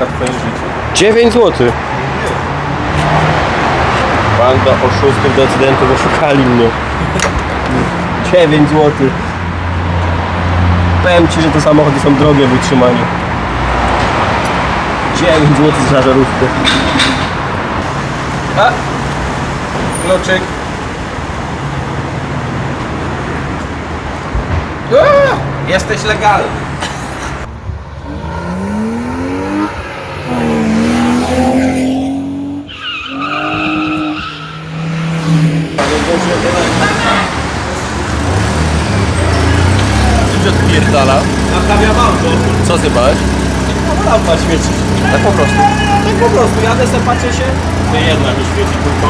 Na twoje życie. 9 zł. Banda oszustów decydentów oszukali mnie. 9 zł. Powiem Ci, że te samochody są drogie w utrzymaniu. 9 zł za żarówkę. A! Kluczyk. Jesteś legalny. Czym odpierdala? Naprawiam auto. Co zjebałeś? No lampa świeci. Tak po prostu. Tak po prostu, jadę se, patrzę się. Nie jedna mi świeci tylko.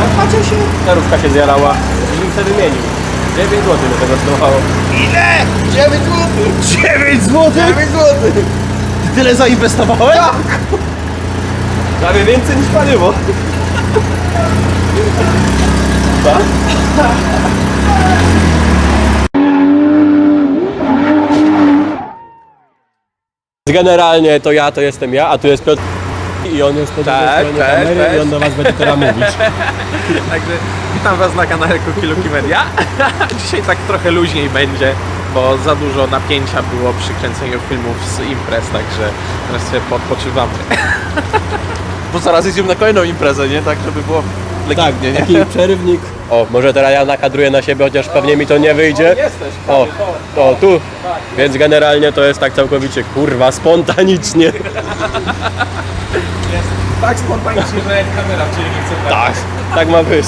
Jak patrzę się, karówka się zjarała. Żebym sobie wymienił. 9 zł mnie tego stowało. Ile? 9 zł! 9 zł? 9 zł! Ty tyle zainwestowałeś? Tak! Prawie więcej niż paliwo. Tak? Generalnie to ja to jestem ja, a tu jest Piotr i on jest po drugiej Tak, stronie tak, kamery tak. i on do was będzie teraz mówić. Także witam Was na kanale Kuki Media. Dzisiaj tak trochę luźniej będzie, bo za dużo napięcia było przy kręceniu filmów z imprez, także teraz sobie podpoczywamy. Bo zaraz idziemy na kolejną imprezę, nie? Tak, żeby było Tak, legitnie, nie? taki przerywnik. O, może teraz ja nakadruję na siebie, chociaż pewnie mi to nie wyjdzie. Jesteś. O, o, tu. Więc generalnie to jest tak całkowicie, kurwa, spontanicznie. Tak spontanicznie, że kamera w Ciebie nie chce brać. Tak, tak ma być.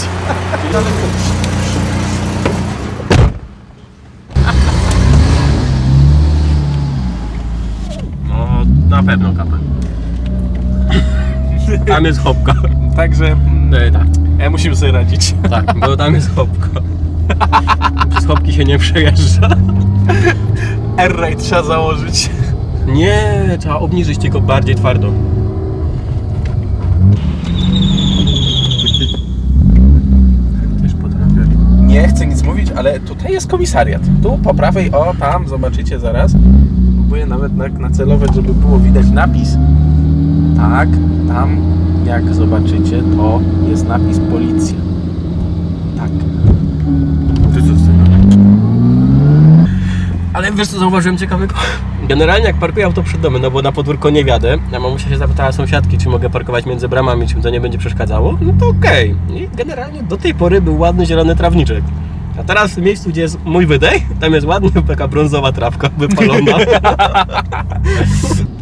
No, na pewno kapę. Tam jest hopka. Także E, tak, e, musimy sobie radzić. tak, bo tam jest hopka. Przez hopki się nie przejeżdża. R-Ray trzeba założyć. Nie, trzeba obniżyć tylko bardziej twardo. Też potrafię. Nie chcę nic mówić, ale tutaj jest komisariat. Tu po prawej, o tam, zobaczycie zaraz. Próbuję nawet na- nacelować, żeby było widać napis. Tak, tam jak zobaczycie, to jest napis policja. Tak. Ty co z tego? Ale wiesz co zauważyłem ciekawego? Generalnie jak parkuję auto przed domem, no bo na podwórko nie wiadę, a mamusia się zapytała sąsiadki, czy mogę parkować między bramami, czy mi to nie będzie przeszkadzało, no to okej. I generalnie do tej pory był ładny zielony trawniczek. A teraz w miejscu, gdzie jest mój wydech, tam jest ładnie taka brązowa trawka wypalona.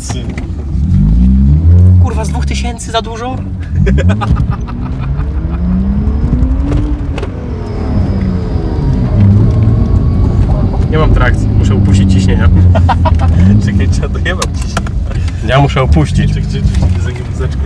Mocy. Kurwa, z dwóch tysięcy za dużo? Nie mam trakcji, muszę upuścić ciśnienia. Czekaj, trzeba dojebać ci. Ja muszę opuścić. Gdzie, zanim muzyczkę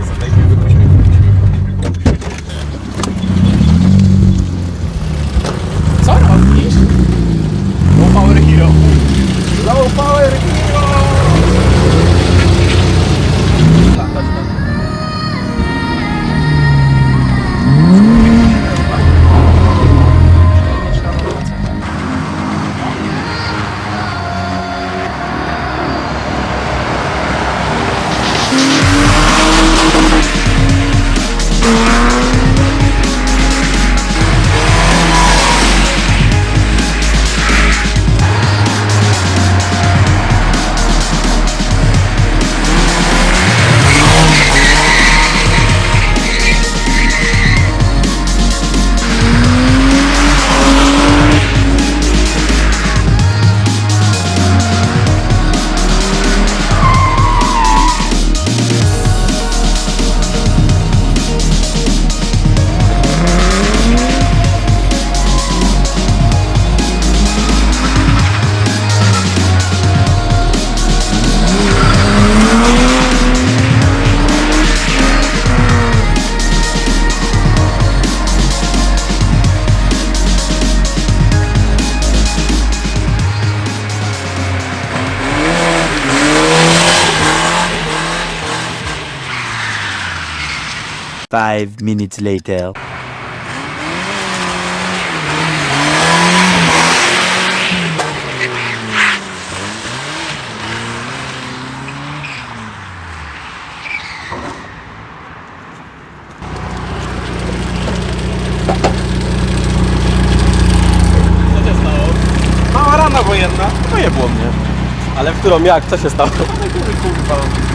Five minutes later. Co się stało? Mała rana wojenna, to je było mnie. Ale w którą jak? Co się stało? Kurwa.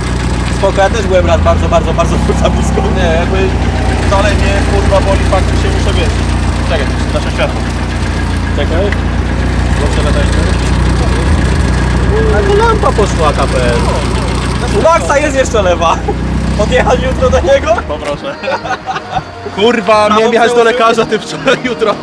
Spoko, ja też byłem raz bardzo, bardzo, bardzo za blisko. Nie, jakby wcale nie kurwa boli fakt, że się muszę wiesz. Czekaj, nasze światło. Czekaj. Dobrze lataliśmy? A to lampa poszła KPL. U Maxa jest jeszcze lewa. Odjechać jutro do niego? Poproszę. Kurwa, miałem jechać do lekarza, ty wczoraj, jutro.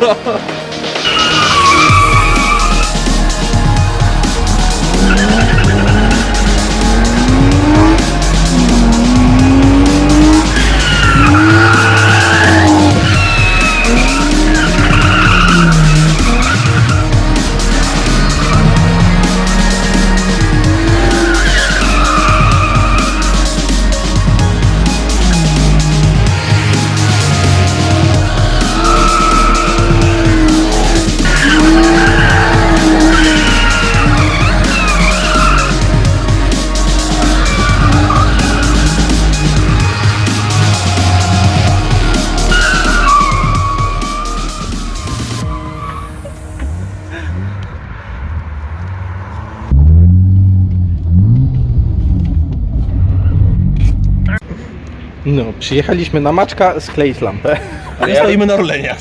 No, przyjechaliśmy na Maczka skleić lampę. Ale stoimy na Orlenie.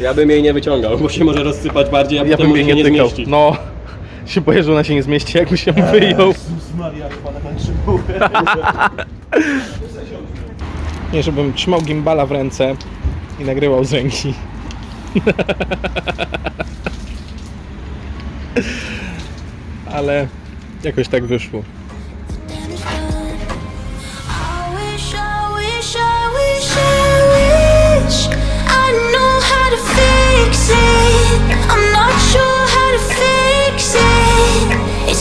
Ja bym jej nie wyciągał, bo się może rozsypać bardziej, a Ja potem bym jej nie nie tykał. zmieści. No, się boję, że ona się nie zmieści, jakby się wyjął. Nie, żebym trzymał gimbala w ręce i nagrywał z ręki. Ale jakoś tak wyszło.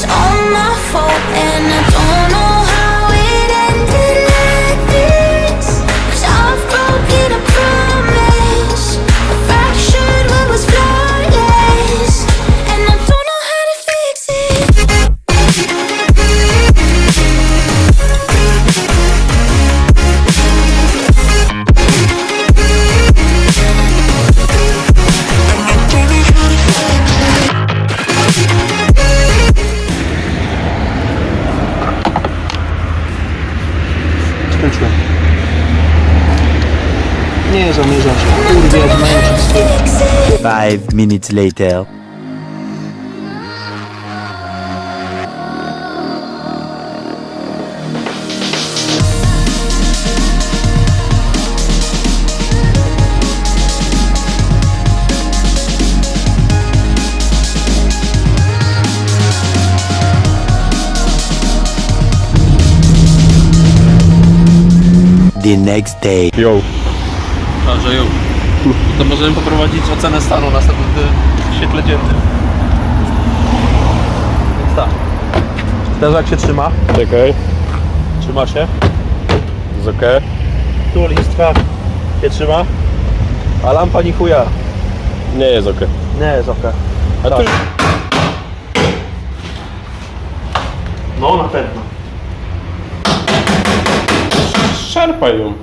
on my Nie zamierzam się kurwiać męczyć z tym. Five minutes later. The next day. Jo. A, że ją. To możemy poprowadzić ocenę stanu następnym w świetle dziennym. Więc tak. Teraz jak się trzyma? Czekaj. Trzyma się. Jest okej. Tu listwa się trzyma. A lampa ni chuja. Nie jest okej. Nie jest oka. A Tak. tu... No na pewno. Szarpaj ją.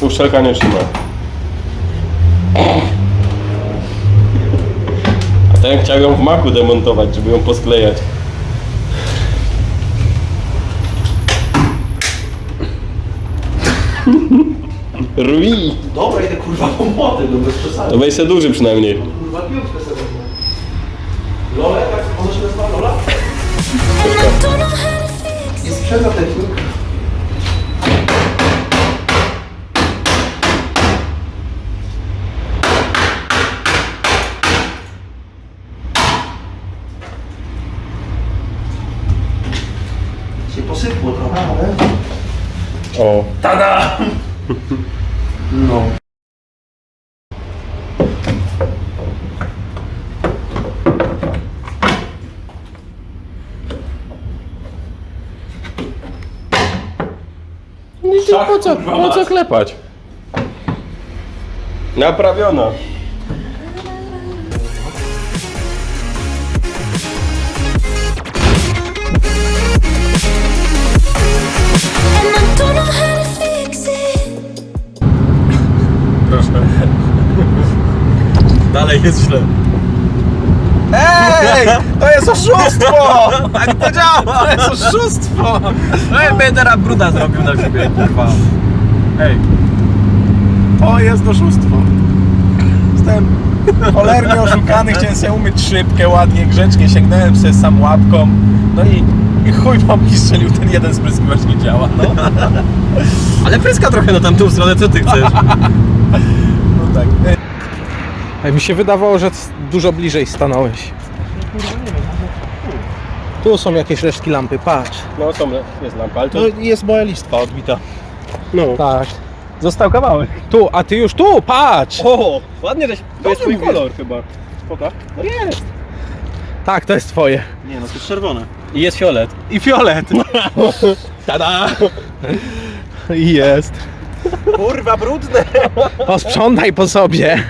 Uszczelka nie trzyma. A ten chciał ją w maku demontować, żeby ją posklejać. Rui! Dobra, idę kurwa po młody, no bez przesady. To weź se duży przynajmniej. Kurwa piątkę sobie. Lola, tak? Ona się nazywa Lola? Jest sprzęta technik. Posypło trochę, ale... O. Tada! No. po co, po co klepać? Naprawiono. Jest źle. Ej, to jest oszustwo! Tak to działa, to jest oszustwo! No ja bym teraz bruda zrobił na siebie, kurwa. Ej, to jest oszustwo. Jestem cholernie oszukany, chciałem sobie umyć szybkę, ładnie, grzecznie, sięgnąłem sobie sam łapką, no i, i chuj mam mi strzelił, ten jeden spryskiwacz nie działa, no. Ale pryska trochę na tamtą stronę, co ty chcesz? no tak. Ej, mi się wydawało, że dużo bliżej stanąłeś. Tu są jakieś resztki lampy, patrz. No są, jest lampa, ale to... To jest moja listwa odbita. No. Tak. Został kawałek. Tu, a ty już tu, patrz! O, ładnie żeś... To jest twój kolor chyba. Spoko. No jest. Tak, to jest twoje. Nie no, to jest czerwone. I jest fiolet. I fiolet. Tada! I jest. Kurwa, brudne! Posprzątaj po sobie.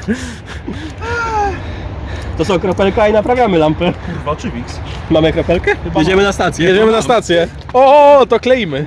To są kropelka i naprawiamy lampę. Kurwa, oczywiks. Mamy kropelkę? Jedziemy na stację. Jedziemy na stację. O, to kleimy.